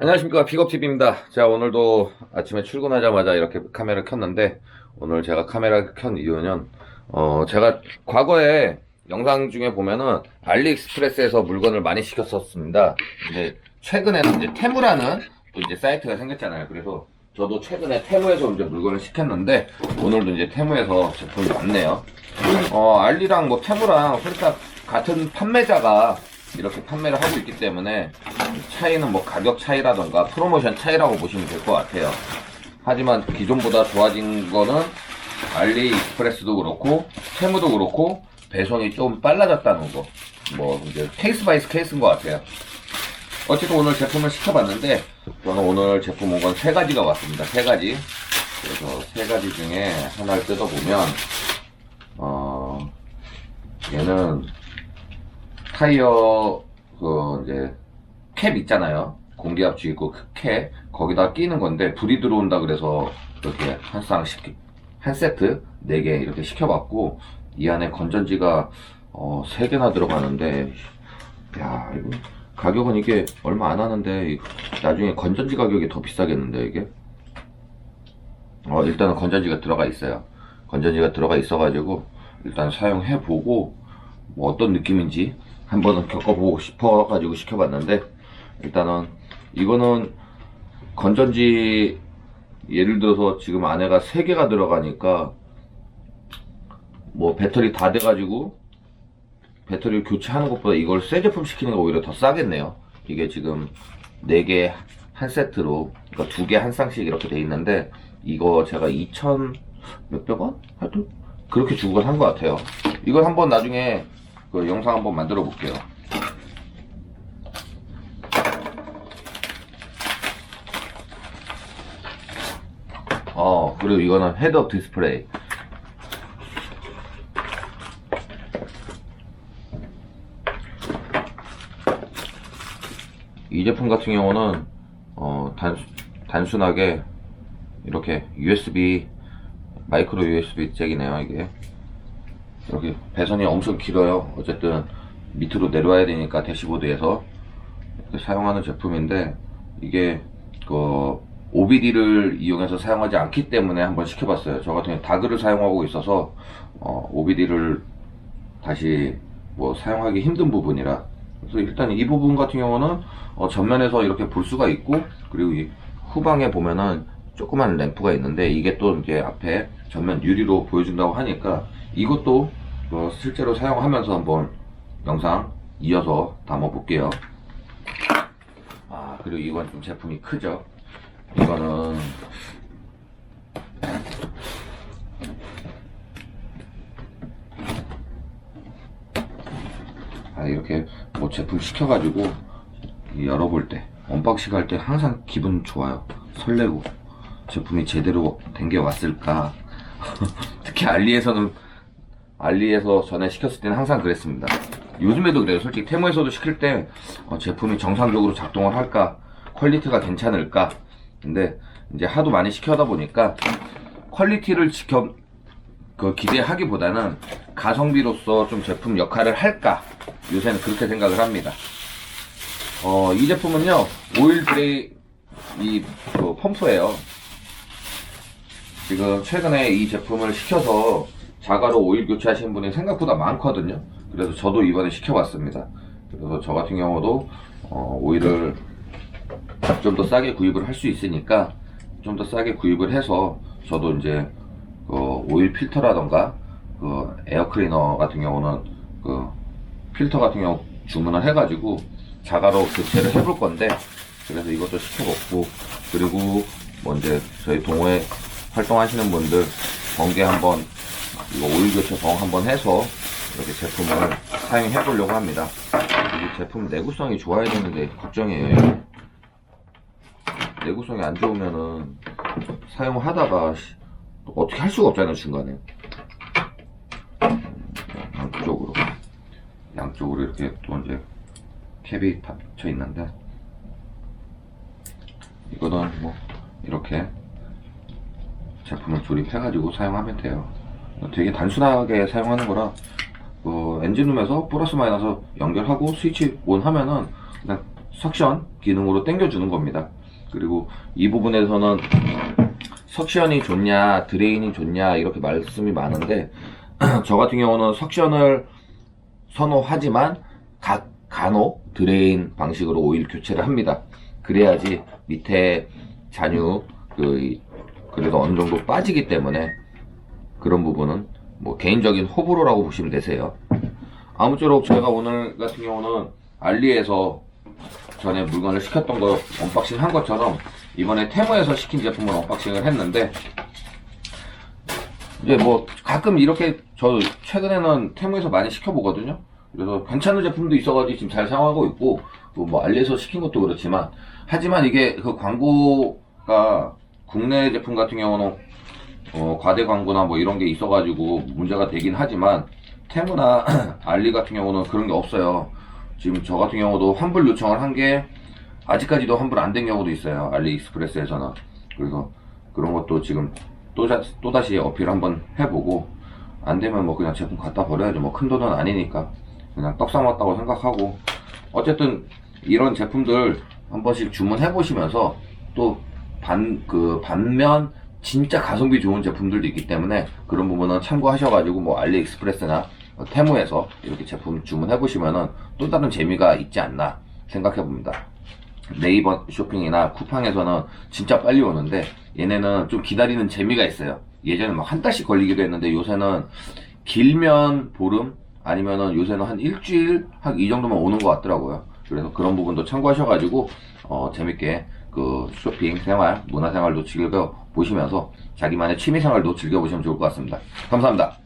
안녕하십니까. 픽업TV입니다. 자 오늘도 아침에 출근하자마자 이렇게 카메라 켰는데 오늘 제가 카메라 켠 이유는 어 제가 과거에 영상 중에 보면은 알리익스프레스에서 물건을 많이 시켰었습니다. 근데 최근에는 이제 테무라는 또 이제 사이트가 생겼잖아요. 그래서 저도 최근에 테무에서 이제 물건을 시켰는데 오늘도 이제 테무에서 제품이 왔네요. 어 알리랑 뭐 테무랑 솔직히 같은 판매자가 이렇게 판매를 하고 있기 때문에 차이는 뭐 가격 차이라던가 프로모션 차이라고 보시면 될 것 같아요. 하지만 기존보다 좋아진 거는 알리익스프레스도 그렇고 테무도 그렇고 배송이 좀 빨라졌다는 거. 뭐 이제 케이스 바이 케이스인 것 같아요. 어쨌든 오늘 제품을 시켜봤는데 저는 오늘 제품 온 건 세 가지가 왔습니다. 세 가지. 그래서 세 가지 중에 하나를 뜯어보면 어 얘는 타이어 그 이제 캡 있잖아요. 공기압주 있고 그캡 거기다 끼는 건데 불이 들어온다 그래서 이렇게 한 쌍 시키 한 세트 네개 이렇게 시켜봤고 이 안에 건전지가 어, 세 개나 들어가는데 야 이거 가격은 이게 얼마 안 하는데 이- 나중에 건전지 가격이 더 비싸겠는데 이게 어 일단은 건전지가 들어가 있어요. 건전지가 들어가 있어 가지고 일단 사용해 보고 뭐 어떤 느낌인지 한번은 겪어보고 싶어 가지고 시켜봤는데 일단은 이거는 건전지 예를 들어서 지금 안에가 3개가 들어가니까 뭐 배터리 다 돼가지고 배터리를 교체하는 것보다 이걸 새 제품 시키는 게 오히려 더 싸겠네요 이게 지금 4개 한 세트로 그러니까 2개 한 쌍씩 이렇게 돼 있는데 이거 제가 2천 몇백 원? 하여튼 그렇게 주고 산 것 같아요 이걸 한번 나중에 그 영상 한번 만들어 볼게요. 어, 그리고 이거는 헤드업 디스플레이. 이 제품 같은 경우는 어, 단, 단순하게 이렇게 USB 마이크로 USB 잭이네요 이게 여기 배선이 엄청 길어요. 어쨌든 밑으로 내려와야 되니까 대시보드에서 사용하는 제품인데 이게 그 OBD를 이용해서 사용하지 않기 때문에 한번 시켜봤어요. 저 같은 경우 다그를 사용하고 있어서 어, OBD를 다시 뭐 사용하기 힘든 부분이라 그래서 일단 이 부분 같은 경우는 어, 전면에서 이렇게 볼 수가 있고 그리고 이 후방에 보면은 조그만 램프가 있는데 이게 또 이제 앞에 전면 유리로 보여준다고 하니까 이것도 어, 실제로 사용하면서 한번 영상 이어서 담아 볼게요. 아 그리고 이건 좀 제품이 크죠. 이거는 아 이렇게 뭐 제품 시켜가지고 이 열어볼 때 언박싱 할 때 항상 기분 좋아요. 설레고 제품이 제대로 된 게 왔을까. 특히 알리에서는 알리에서 전에 시켰을 때는 항상 그랬습니다. 요즘에도 그래요. 솔직히 테무에서도 시킬 때 어, 제품이 정상적으로 작동을 할까, 퀄리티가 괜찮을까. 근데 이제 하도 많이 시켜다 보니까 퀄리티를 지켜 그 기대하기보다는 가성비로서 좀 제품 역할을 할까. 요새는 그렇게 생각을 합니다. 어, 이 제품은요, 오일 드레이, 이, 그 펌프예요. 지금 최근에 이 제품을 시켜서 자가로 오일 교체하시는 분이 생각보다 많거든요. 그래서 저도 이번에 시켜봤습니다. 그래서 저 같은 경우도, 어, 오일을 좀 더 싸게 구입을 할 수 있으니까 좀 더 싸게 구입을 해서 저도 이제 그 오일 필터라던가 그 에어 클리너 같은 경우는 그 필터 같은 경우 주문을 해가지고 자가로 교체를 해볼 건데 그래서 이것도 시켜먹고 그리고 뭐 이제 저희 동호회 활동하시는 분들 번개 한번 이거 오일 교체 번 한번 해서 이렇게 제품을 사용해 보려고 합니다. 이 제품 내구성이 좋아야 되는데 걱정이에요. 내구성이 안 좋으면은 사용하다가 어떻게 할 수가 없잖아요 중간에 음, 양쪽으로 양쪽으로 이렇게 또 이제 캡이 닫혀 있는데 이거는 뭐 이렇게 제품을 조립해가지고 사용하면 돼요. 되게 단순하게 사용하는 거라 그 엔진룸에서 플러스 마이너스 연결하고 스위치 온 하면은 그냥 석션 기능으로 당겨주는 겁니다. 그리고 이 부분에서는 석션이 좋냐, 드레인이 좋냐, 이렇게 말씀이 많은데, 저 같은 경우는 석션을 선호하지만, 각, 간혹 드레인 방식으로 오일 교체를 합니다. 그래야지 밑에 잔유, 그, 이- 그래도 어느 정도 빠지기 때문에, 그런 부분은 뭐 개인적인 호불호라고 보시면 되세요. 아무쪼록 제가 오늘 같은 경우는 알리에서 전에 물건을 시켰던 거 언박싱 한 것처럼 이번에 테무에서 시킨 제품을 언박싱을 했는데 이제 뭐 가끔 이렇게 저 최근에는 테무에서 많이 시켜보거든요. 그래서 괜찮은 제품도 있어가지고 지금 잘 사용하고 있고 또 뭐 알리에서 시킨 것도 그렇지만 하지만 이게 그 광고가 국내 제품 같은 경우는 어, 과대 광고나 뭐 이런 게 있어가지고 문제가 되긴 하지만 테무나 알리 같은 경우는 그런 게 없어요. 지금 저 같은 경우도 환불 요청을 한 게 아직까지도 환불 안 된 경우도 있어요. 알리익스프레스에서는. 그래서 그런 것도 지금 또, 자- 또다시 어필 한번 해보고 안 되면 뭐 그냥 제품 갖다 버려야죠. 뭐 큰 돈은 아니니까 그냥 떡 삶았다고 생각하고 어쨌든 이런 제품들 한 번씩 주문해 보시면서 또 반 그 반면 진짜 가성비 좋은 제품들도 있기 때문에 그런 부분은 참고하셔가지고 뭐 알리익스프레스나 뭐 테무에서 이렇게 제품 주문해 보시면은 또 다른 재미가 있지 않나 생각해 봅니다. 네이버 쇼핑이나 쿠팡에서는 진짜 빨리 오는데 얘네는 좀 기다리는 재미가 있어요. 예전에 막 한 달씩 걸리기도 했는데 요새는 길면 보름 아니면은 요새는 한 일주일 한 이 정도만 오는 것 같더라고요. 그래서 그런 부분도 참고하셔가지고 어, 재밌게 그 쇼핑 생활, 문화 생활도 즐겨 보시면서 자기만의 취미 생활도 즐겨 보시면 좋을 것 같습니다. 감사합니다.